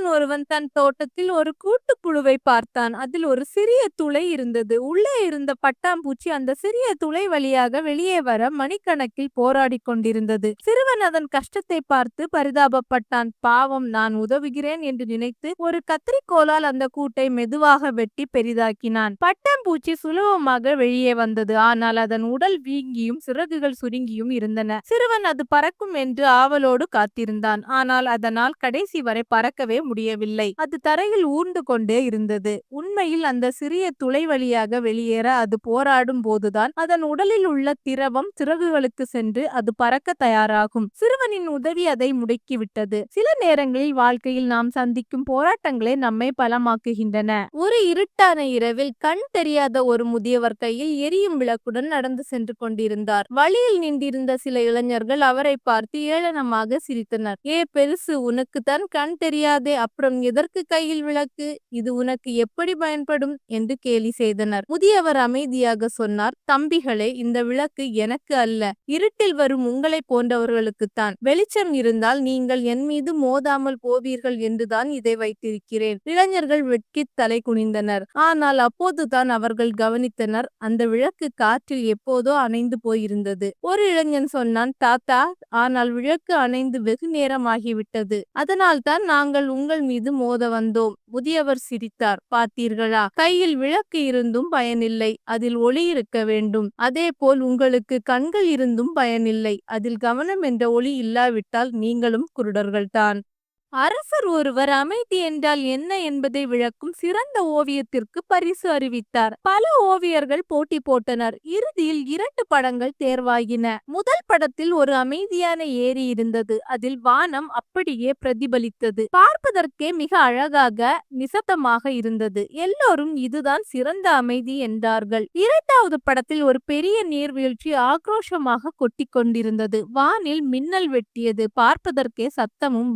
சிறுவன் ஒருவன் தன் தோட்டத்தில் ஒரு கூட்டுப்புழுவை பார்த்தான். அதில் ஒரு சிறிய துளை இருந்தது. உள்ளே இருந்த பட்டாம்பூச்சி அந்த சிறிய துளை வழியாக வெளியே வர மணிக்கணக்கில் போராடிக் கொண்டிருந்தது. சிறுவன் அதன் கஷ்டத்தை பார்த்து பரிதாபப்பட்டான். பாவம் நான் உதவுகிறேன் என்று நினைத்து ஒரு கத்திரிக்கோலால் அந்த கூட்டை மெதுவாக வெட்டி பெரிதாக்கினான். பட்டாம்பூச்சி சுலபமாக வெளியே வந்தது. ஆனால் அதன் உடல் வீங்கியும் சிறகுகள் சுருங்கியும் இருந்தன. சிறுவன் அது பறக்கும் என்று ஆவலோடு காத்திருந்தான். ஆனால் அதனால் கடைசி வரை பறக்கவே முடியும் முடியவில்லை. அது தரையில் ஊர்ந்து கொண்டே இருந்தது. உண்மையில் அந்த சிறிய துளை வழியாக வெளியேற அது போராடும் போதுதான் அதன் உடலில் உள்ள திரவம் சிறகுகளுக்கு சென்று அது பறக்க தயாராகும். சிறுவனின் உதவி அதை முடக்கிவிட்டது. சில நேரங்களில் வாழ்க்கையில் நாம் சந்திக்கும் போராட்டங்களே நம்மை பலமாக்குகின்றன. ஒரு இருட்டான இரவில் கண் தெரியாத ஒரு முதியவர் கையில் எரியும் விளக்குடன் நடந்து சென்று கொண்டிருந்தார். வழியில் நின்றிருந்த சில இளைஞர்கள் அவரை பார்த்து ஏளனமாக சிரித்தனர். ஏ பெருசு உனக்கு தான் கண் தெரியாதே அப்புறம் எதற்கு கையில் விளக்கு? இது உனக்கு எப்படி பயன்படும்? என்று கேலி செய்தனர். முதியவர் அமைதியாக சொன்னார் தம்பிகளே இந்த விளக்கு எனக்கு அல்ல. இருட்டில் வரும் உங்களை போன்றவர்களுக்குத்தான். வெளிச்சம் இருந்தால் நீங்கள் என் மீது மோதாமல் போவீர்கள் என்றுதான் இதை வைத்திருக்கிறேன். இளைஞர்கள் வெட்கி தலை குனிந்தனர். ஆனால் அப்போதுதான் அவர்கள் கவனித்தனர் அந்த விளக்கு காற்றில் எப்போதோ அணைந்து போயிருந்தது. ஒரு இளைஞன் சொன்னான் தாத்தா ஆனால் விளக்கு அணைந்து வெகு நேரமாகிவிட்டது. அதனால் தான் நாங்கள் உங்கள் மீது மோத வந்தோம். முதியவர் சிரித்தார். பார்த்தீர்களா? கையில் விளக்கு இருந்தும் பயனில்லை. அதில் ஒளி இருக்க வேண்டும். அதே போல் உங்களுக்கு கண்கள் இருந்தும் பயனில்லை. அதில் கவனம் என்ற ஒளி இல்லாவிட்டால் நீங்களும் குருடர்கள்தான். அரசர் ஒருவர் அமைதி என்றால் என்ன என்பதை விளக்கும் சிறந்த ஓவியத்திற்கு பரிசு அறிவித்தார். பல ஓவியர்கள் போட்டி போட்டனர். இறுதியில் இரண்டு படங்கள் தேர்வாகின. முதல் படத்தில் ஒரு அமைதியான ஏரி இருந்தது. அதில் வானம் அப்படியே பிரதிபலித்தது. பார்ப்பதற்கே மிக அழகாக நிசப்தமாக இருந்தது. எல்லோரும் இதுதான் சிறந்த அமைதி என்றார்கள். இரண்டாவது படத்தில் ஒரு பெரிய நீர்வீழ்ச்சி ஆக்ரோஷமாக கொட்டிக்கொண்டிருந்தது. வானில் மின்னல் வெட்டியது. பார்ப்பதற்கே சத்தமும்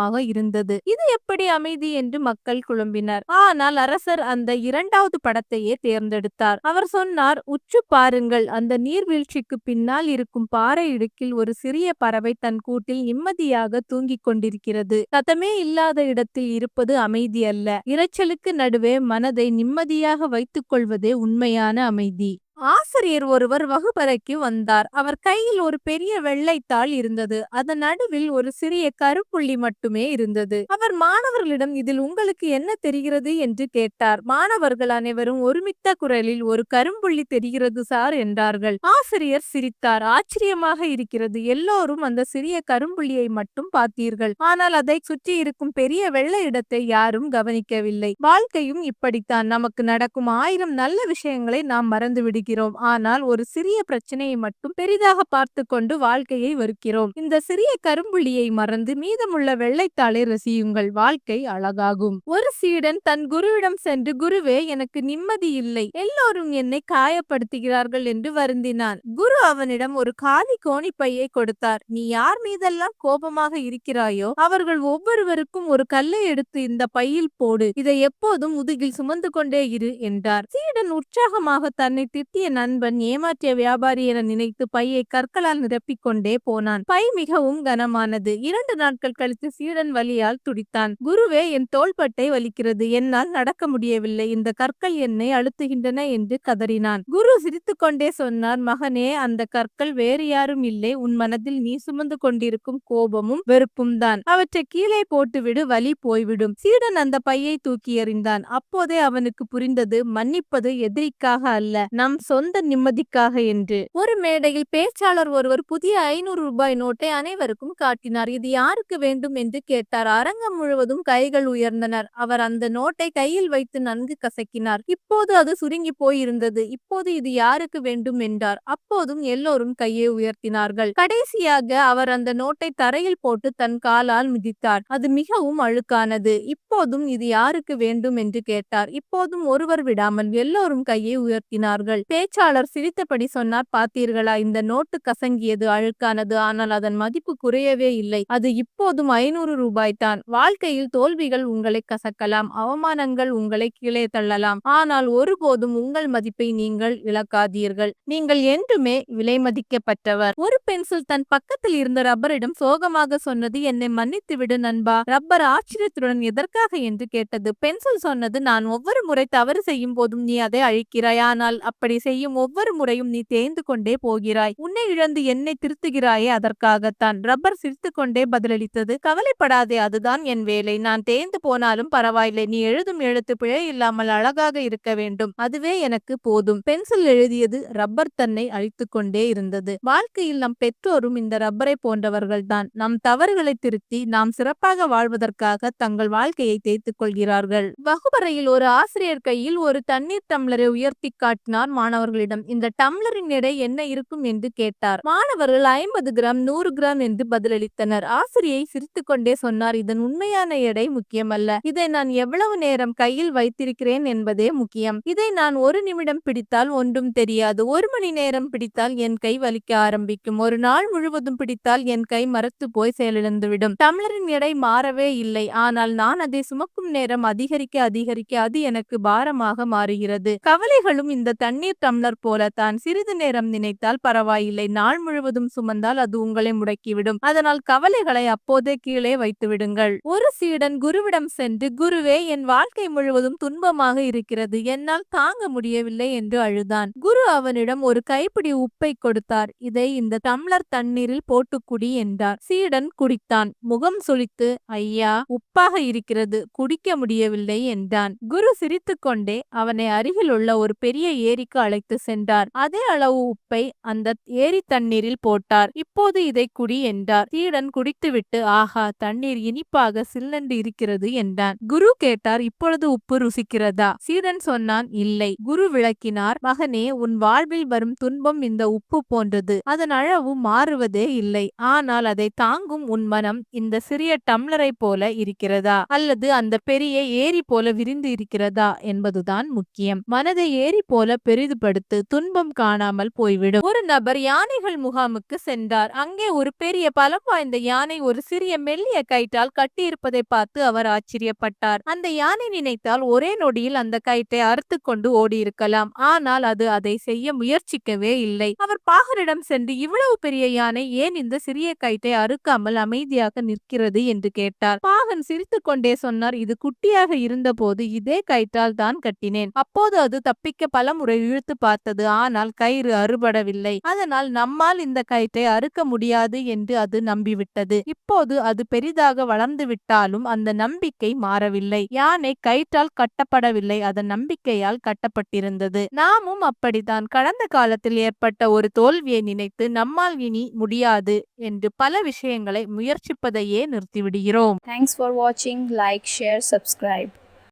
பயங்கரமுமாக இருந்தது. இது எப்படி அமைதி என்று மக்கள் குழம்பினர். ஆனால் அரசர் அந்த இரண்டாவது படத்தையே தேர்ந்தெடுத்தார். அவர் சொன்னார் உற்று பாருங்கள். அந்த நீர்வீழ்ச்சிக்கு பின்னால் இருக்கும் பாறை இடுக்கில் ஒரு சிறிய பறவை தன் கூட்டில் நிம்மதியாக தூங்கிக் கொண்டிருக்கிறது. சத்தமே இல்லாத இடத்தில் இருப்பது அமைதி அல்ல. இரைச்சலுக்கு நடுவே மனதை நிம்மதியாக வைத்துக் கொள்வதே உண்மையான அமைதி. ஆசிரியர் ஒருவர் வகுப்பறைக்கு வந்தார். அவர் கையில் ஒரு பெரிய வெள்ளைத்தாள் இருந்தது. அதன் நடுவில் ஒரு சிறிய கருப்புள்ளி மட்டுமே இருந்தது. அவர் மாணவர்களிடம் இதில் உங்களுக்கு என்ன தெரிகிறது? என்று கேட்டார். மாணவர்கள் அனைவரும் ஒருமித்த குரலில் ஒரு கரும்புள்ளி தெரிகிறது சார் என்றார்கள். ஆசிரியர் சிரித்தார். ஆச்சரியமாக இருக்கிறது. எல்லோரும் அந்த சிறிய கரும்புள்ளியை மட்டும் பார்த்தீர்கள். ஆனால் அதை சுற்றி இருக்கும் பெரிய வெள்ளை இடத்தை யாரும் கவனிக்கவில்லை. வாழ்க்கையும் இப்படித்தான். நமக்கு நடக்கும் ஆயிரம் நல்ல விஷயங்களை நாம் மறந்து விடுகிறோம் ஆனால் ஒரு சிறிய பிரச்சனையை மட்டும் பெரிதாக பார்த்து கொண்டு வாழ்க்கையை வெறுக்கிறோம். இந்த சிறிய கரும்புள்ளியை மறந்து மீதமுள்ள வெள்ளைத்தாளை ரசியுங்கள். வாழ்க்கை அழகாகும். ஒரு சீடன் தன் குருவிடம் சென்று குருவே எனக்கு நிம்மதி இல்லை. எல்லோரும் என்னை காயப்படுத்துகிறார்கள் என்று வருந்தினான். குரு அவனிடம் ஒரு காலி பையை கொடுத்தார். நீ யார் மீதெல்லாம் கோபமாக இருக்கிறாயோ அவர்கள் ஒவ்வொருவருக்கும் ஒரு கல்லை எடுத்து இந்த பையில் போடு. இதை எப்போதும் முதுகில் சுமந்து கொண்டே இரு என்றார். சீடன் உற்சாகமாக தன்னை திட்டிய நண்பன் ஏமாற்றிய வியாபாரி என நினைத்து பையை கற்களால் நிரப்பிக்கொண்டே போனான். பை மிகவும் கனமானது. இரண்டு நாட்கள் கழித்து சீடன் வலியால் துடித்தான். குருவே என் தோள்பட்டை வலிக்கிறது. என்னால் நடக்க முடியவில்லை. இந்த கற்கள் என்னை அழுத்துகின்றன என்று கதறினான். குரு சிரித்துக்கொண்டே சொன்னார் மகனே அந்த கற்கள் வேறு யாரும் இல்லை. உன் மனதில் நீ சுமந்து கொண்டிருக்கும் கோபமும் வெறுப்பும் தான். அவற்றை கீழே போட்டுவிடு வலி போய்விடும். சீடன் அந்த பையை தூக்கி எறிந்தான். அப்போதே அவனுக்கு புரிந்தது மன்னிப்பது எதிரிக்காக அல்ல. நம் சொந்த நிம்மதிக்காக என்று. ஒரு மேடையில் பேச்சாளர் ஒருவர் புதிய ஐநூறு ரூபாய் நோட்டை அனைவருக்கும் காட்டினார். இது யாருக்கு வேண்டும்? என்று கேட்டார். அரங்கம் முழுவதும் கைகள் உயர்ந்தனர். அவர் அந்த நோட்டை கையில் வைத்து நன்கு கசக்கினார். இப்போது அது சுருங்கி போயிருந்தது. இப்போது இது யாருக்கு வேண்டும்? என்றார். அப்போதும் எல்லோரும் கையை உயர்த்தினார்கள். கடைசியாக அவர் அந்த நோட்டை தரையில் போட்டு தன் காலால் மிதித்தார். அது மிகவும் அழுக்கானது. இப்போதும் இது யாருக்கு வேண்டும்? என்று கேட்டார். இப்போதும் ஒருவர் விடாமல் எல்லோரும் கையை உயர்த்தினார்கள். பேச்சாளர் சிரித்தபடி சொன்னார் பார்த்தீர்களா இந்த நோட்டு கசங்கியது அழுக்கானது ஆனால் அதன் மதிப்பு குறையவே இல்லை. அது இப்போதும் ஐநூறு ரூபாய்தான் வாழ்க்கையில் தோல்விகள் உங்களை கசக்கலாம் அவமானங்கள் உங்களை கீழே தள்ளலாம். ஆனால் ஒருபோதும் உங்கள் மதிப்பை நீங்கள் இழக்காதீர்கள். நீங்கள் என்றுமே விலை மதிக்கப்பட்டவர். ஒரு பென்சில் தன் பக்கத்தில் இருந்த ரப்பரிடம் சோகமாக சொன்னது என்னை மன்னித்து விடு நண்பா. ரப்பர் ஆச்சரியத்துடன் எதற்காக? என்று கேட்டது. பென்சில் சொன்னது நான் ஒவ்வொரு முறை தவறு செய்யும் போதும் நீ அதை அழிக்கிறாய். ஆனால் அப்படி செய்யும் ஒவ்வொரு முறையும் நீ தேய்ந்து கொண்டே போகிறாய். உன்னை இழந்து என்னை திருத்துகிறாயே அதற்காகத்தான். ரப்பர் சிரித்துக்கொண்டே பதிலளித்தது. கவலைப்படாதே அதுதான் என் வேலை. நான் தேய்ந்து போனாலும் பரவாயில்லை. நீ எழுதும் எழுத்து பிழை இல்லாமல் அழகாக இருக்க வேண்டும். அதுவே எனக்கு போதும். பென்சில் எழுதியது ரப்பர் தன்னை அழித்துக் கொண்டே இருந்தது. வாழ்க்கையில் நம் பெற்றோரும் இந்த ரப்பரை போன்றவர்கள்தான் நம் தவறுகளை திருத்தி நாம் சிறப்பாக வாழ்வதற்காக தங்கள் வாழ்க்கையை தேய்த்துக் கொள்கிறார்கள். வகுப்பறையில் ஒரு ஆசிரியர் கையில் ஒரு தண்ணீர் டம்ளரை உயர்த்தி காட்டினார் மாணவர்களிடம் இந்த டம்ளரின் எடை என்ன இருக்கும்? என்று கேட்டார். மாணவர்கள் ஐம்பது கிராம் நூறு கிராம் என்று பதிலளித்தனர். ஆசிரியை சிரித்துக்கொண்டே சொன்னார் இதன் உண்மையான எடை முக்கியமல்ல. இதை நான் எவ்வளவு நேரம் கையில் வைத்திருக்கிறேன் என்பதே முக்கியம். இதை நான் ஒரு நிமிடம் பிடித்தால் ஒன்றும் தெரியாது. ஒரு மணி நேரம் பிடித்தால் என் கை வலிக்க ஆரம்பிக்கும். ஒரு நாள் முழுவதும் பிடித்தால் என் கை மரத்து போய் செயலிழந்துவிடும். டம்ளரின் எடை மாறவே இல்லை. ஆனால் நான் அதை சுமக்கும் நேரம் அதிகரிக்க அதிகரிக்க அது எனக்கு பாரமாக மாறுகிறது. கவலைகளும் இந்த தண்ணீர் டம்ளர் போலத்தான் தான் சிறிது நேரம் நினைத்தால் பரவாயில்லை. நாள் முழுவதும் சுமந்தால் அது உங்களை முடக்கிவிடும். அதனால் கவலைகளை அப்போதே கீழே வைத்து விடுங்கள் ஒரு சீடன் குருவிடம் சென்று குருவே என் வாழ்க்கை முழுவதும் துன்பமாக இருக்கிறது. என்னால் தாங்க முடியவில்லை என்று அழுதான். குரு அவனிடம் ஒரு கைப்பிடி உப்பை கொடுத்தார். இதை இந்த டம்ளர் தண்ணீரில் போட்டு குடி என்றார். சீடன் குடித்தான். முகம் சுழித்து ஐயா உப்பாக இருக்கிறது. குடிக்க முடியவில்லை என்றான். குரு சிரித்துக்கொண்டே அவனை அருகில் உள்ள ஒரு பெரிய ஏரிக்கு அழைத்து சென்றார். அதே அளவு உப்பை அந்த ஏரி தண்ணீரில் போட்டார். இப்போது இதை குடி என்றார். சீடன் குடித்துவிட்டு ஆஹா தண்ணீர் இனிப்பாக சில்லென்று இருக்கிறது என்றான். குரு கேட்டார் இப்பொழுது உப்பு ருசிக்கிறதா? சீடன் சொன்னான் இல்லை. குரு விளக்கினார் மகனே உன் வாழ்வில் வரும் துன்பம் இந்த உப்பு போன்றது. அதன் அளவு மாறுவதே இல்லை. ஆனால் அதை தாங்கும் உன் மனம் இந்த சிறிய டம்ளரை போல இருக்கிறதா? அல்லது அந்த பெரிய ஏரி போல விரிந்து இருக்கிறதா? என்பதுதான் முக்கியம். மனதை ஏரி போல பெரிது பெரிதுபடுத்து துன்பம் காணாமல் போய்விடும். ஒரு நபர் யானைகள் முகாமுக்கு சென்றார். அங்கே ஒரு பெரிய பலம் வாய்ந்த யானை ஒரு சிறிய மெல்லிய கயிற்றால் கட்டியிருப்பதை பார்த்து அவர் ஆச்சரியப்பட்டார். அந்த யானை நினைத்தால் ஒரே நொடியில் அந்த கயிற்றை அறுத்து கொண்டு ஓடியிருக்கலாம். ஆனால் அது அதை செய்ய முயற்சிக்கவே இல்லை. அவர் பாகரிடம் சென்று இவ்வளவு பெரிய யானை ஏன் இந்த சிறிய கயிற்றை அறுக்காமல் அமைதியாக நிற்கிறது? என்று கேட்டார். பாகன் சிரித்துக் கொண்டே சொன்னார் இது குட்டியாக இருந்தபோது இதே கயிற்றால் தான் கட்டினேன். அப்போது அது தப்பிக்க பலமுறை இழுத்து பார்த்தது. ஆனால் கயிறு அறுபடவில்லை. அதனால் நம்மால் இந்த கயிற்றை அறுக்க முடியாது என்று அது நம்பிவிட்டது. இப்போது அது பெரிதாக வளர்ந்து விட்டாலும் அந்த நம்பிக்கை மாறவில்லை. யானை கயிற்றால் கட்டப்படவில்லை. அதன் நம்பிக்கையால் கட்டப்பட்டிருந்தது. நாமும் அப்படித்தான். கடந்த காலத்தில் ஏற்பட்ட ஒரு தோல்வியை நினைத்து நம்மால் இனி முடியாது என்று பல விஷயங்களை முயற்சிப்பதையே நிறுத்திவிடுகிறோம். தேங்க்ஸ் ஃபார் வாட்சிங் லைக் ஷேர் சப்ஸ்கிரைப்